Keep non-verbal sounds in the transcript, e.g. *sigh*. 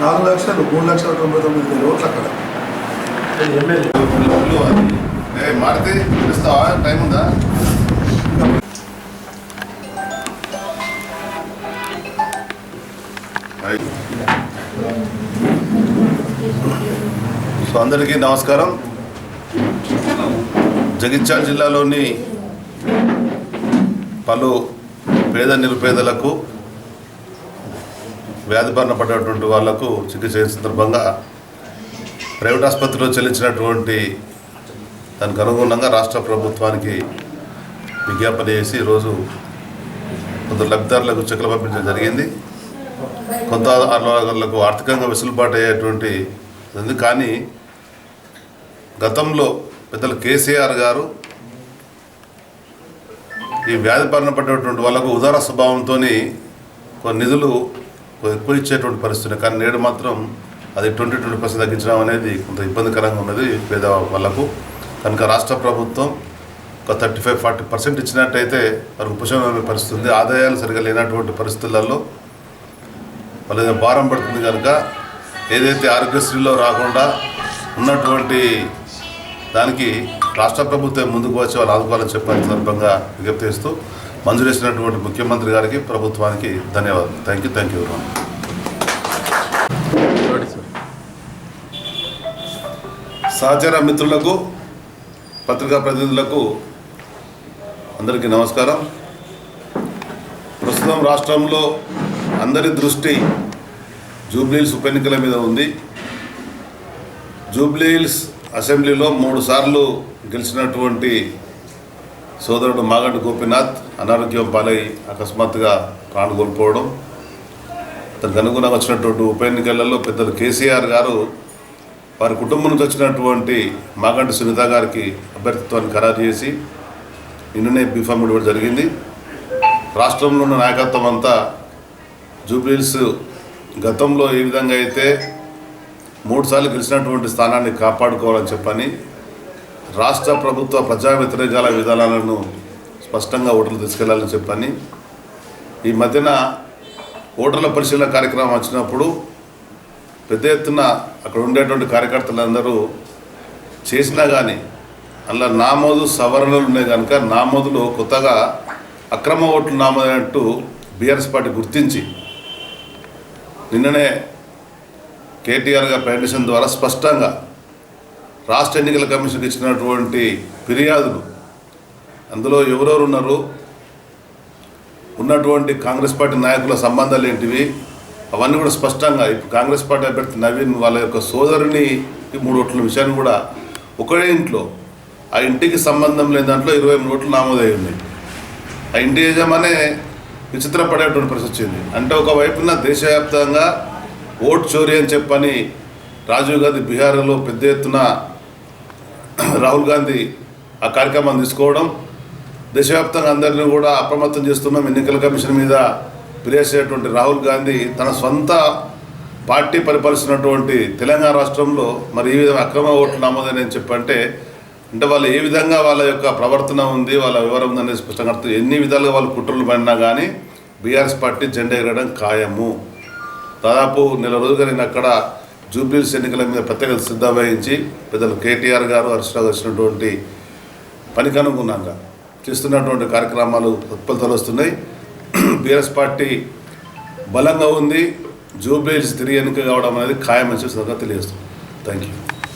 నాలుగు లక్షలు మూడు లక్షల తొంభై తొమ్మిది వేల ఓట్లు అక్కడ. ఏ టైం ఉందా? సో అందరికీ నమస్కారం. జగిత్యాల జిల్లాలోని పలు పేద నిరుపేదలకు వ్యాధి బారిన పడ్డటువంటి వాళ్ళకు చికిత్స సందర్భంగా ప్రైవేట్ ఆసుపత్రిలో చెల్లించినటువంటి దానికి అనుగుణంగా రాష్ట్ర ప్రభుత్వానికి విజ్ఞాపన చేసి ఈరోజు కొందరు లబ్ధిదారులకు చెక్కులు పంపించడం జరిగింది. కొంత వాళ్ళకు ఆర్థికంగా వెసులుబాటు అయ్యేటువంటి ఉంది. కానీ గతంలో పెద్దలు కేసీఆర్ గారు ఈ వ్యాధి బారిన పడ్డటువంటి వాళ్ళకు ఉదార స్వభావంతో కొన్ని నిధులు ఎక్కువ ఇచ్చేటువంటి పరిస్థితి కానీ నేడు మాత్రం అది ట్వంటీ ట్వంటీ పర్సెంట్ తగ్గించడం అనేది కొంత ఇబ్బందికరంగా ఉన్నది పేద వాళ్ళకు. కనుక రాష్ట్ర ప్రభుత్వం ఒక థర్టీ ఫైవ్ ఫార్టీ పర్సెంట్ ఇచ్చినట్టయితే వారికి ఉపశమనమైన పరిస్థితి ఉంది. ఆదాయాలు సరిగా లేనటువంటి పరిస్థితులలో వాళ్ళ భారం పడుతుంది కనుక ఏదైతే ఆరోగ్యశ్రీలో రాకుండా ఉన్నటువంటి దానికి రాష్ట్ర ప్రభుత్వం ముందుకు వచ్చి వాళ్ళు ఆదుకోవాలని చెప్పిన సందర్భంగా విజ్ఞప్తి చేస్తూ మంజూరు చేసినటువంటి ముఖ్యమంత్రి గారికి ప్రభుత్వానికి ధన్యవాదాలు థ్యాంక్ యూ థ్యాంక్ యూ సహచర మిత్రులకు పత్రికా ప్రతినిధులకు అందరికీ నమస్కారం. ప్రస్తుతం రాష్ట్రంలో అందరి దృష్టి జూబ్లీహిల్స్ ఉప ఎన్నికల మీద ఉంది. జూబ్లీహిల్స్ అసెంబ్లీలో మూడు సార్లు గెలిచినటువంటి సోదరుడు మాగంటి గోపీనాథ్ అనారోగ్యం పాలై అకస్మాత్తుగా ప్రాణం కోల్పోవడం. అతనికి అనుగుణంగా వచ్చినటువంటి ఉప ఎన్నికలలో పెద్దలు కేసీఆర్ గారు వారి కుటుంబం నుంచి వచ్చినటువంటి మాగంటి సునీత గారికి అభ్యర్థిత్వాన్ని ఖరారు చేసి నిన్ననే బీఫామ్ ఇవ్వడం జరిగింది. రాష్ట్రంలో ఉన్న నాయకత్వం అంతా జూబ్లీహిల్స్ గతంలో ఏ విధంగా అయితే మూడుసార్లు గెలిచినటువంటి స్థానాన్ని కాపాడుకోవాలని చెప్పని రాష్ట్ర ప్రభుత్వ ప్రజా వ్యతిరేకాల విధానాలను స్పష్టంగా ఓటర్లు తీసుకెళ్ళాలని చెప్పని ఈ మధ్యన ఓటర్ల పరిశీలన కార్యక్రమం వచ్చినప్పుడు పెద్ద ఎత్తున అక్కడ ఉండేటువంటి కార్యకర్తలందరూ చేసినా కానీ అందులో నామోదు సవరణలు ఉన్నాయి కనుక నామోదులో కొత్తగా అక్రమ ఓట్లు నామోదైనట్టు బీఆర్ఎస్ పార్టీ గుర్తించి నిన్ననే కేటీఆర్ గారి ప్రకటన ద్వారా స్పష్టంగా రాష్ట్ర ఎన్నికల కమిషన్కి ఇచ్చినటువంటి ఫిర్యాదులు అందులో ఎవరెవరు ఉన్నారు? ఉన్నటువంటి కాంగ్రెస్ పార్టీ నాయకుల సంబంధాలు ఏంటివి? అవన్నీ కూడా స్పష్టంగా ఇప్పుడు కాంగ్రెస్ పార్టీ అభ్యర్థి నవీన్ వాళ్ళ యొక్క సోదరుని ఈ మూడు ఓట్ల విషయాన్ని కూడా ఒకటే ఇంట్లో ఆ ఇంటికి సంబంధం లేని దాంట్లో ఇరవై మూడు ఓట్లు నామోదై ఉన్నాయి. ఆ ఇంటి యజమానే విచిత్రపడేటువంటి పరిస్థితి వచ్చింది. అంటే ఒకవైపున దేశవ్యాప్తంగా ఓట్ చోరీ అని చెప్పని రాజీవ్ గాంధీ బీహార్లో పెద్ద ఎత్తున రాహుల్ గాంధీ ఆ కార్యక్రమాన్ని తీసుకోవడం దేశవ్యాప్తంగా అందరినీ కూడా అప్రమత్తం చేస్తున్నాం. ఎన్నికల కమిషన్ మీద ఫిర్యాదు రాహుల్ గాంధీ తన సొంత పార్టీ పరిపాలిస్తున్నటువంటి తెలంగాణ రాష్ట్రంలో మరి ఈ విధంగా అక్రమ ఓట్లు నమోదని చెప్పంటే అంటే వాళ్ళు ఏ విధంగా వాళ్ళ యొక్క ప్రవర్తన ఉంది వాళ్ళ వివరం ఉందనేది స్పష్టంగా అర్థం ఎన్ని విధాలుగా వాళ్ళు కుట్రలు పడినా కానీ బీఆర్ఎస్ పార్టీ జెండా ఎగరడం ఖాయము. దాదాపు నెల రోజులుగా నేను అక్కడ జూబ్లీస్ ఎన్నికల మీద ప్రత్యేక శ్రద్ధ వహించి పెద్దలు కేటీఆర్ గారు హర్షరావు వచ్చినటువంటి పనికి అనుగుణంగా చేస్తున్నటువంటి కార్యక్రమాలు ఉత్పత్తులు వస్తున్నాయి. *clears throat* బీఆర్ఎస్ పార్టీ బలంగా ఉంది. జూబ్లీస్ తిరిగి ఎన్నిక కావడం అనేది ఖాయమని చెప్పి తెలియజేస్తుంది. Thank you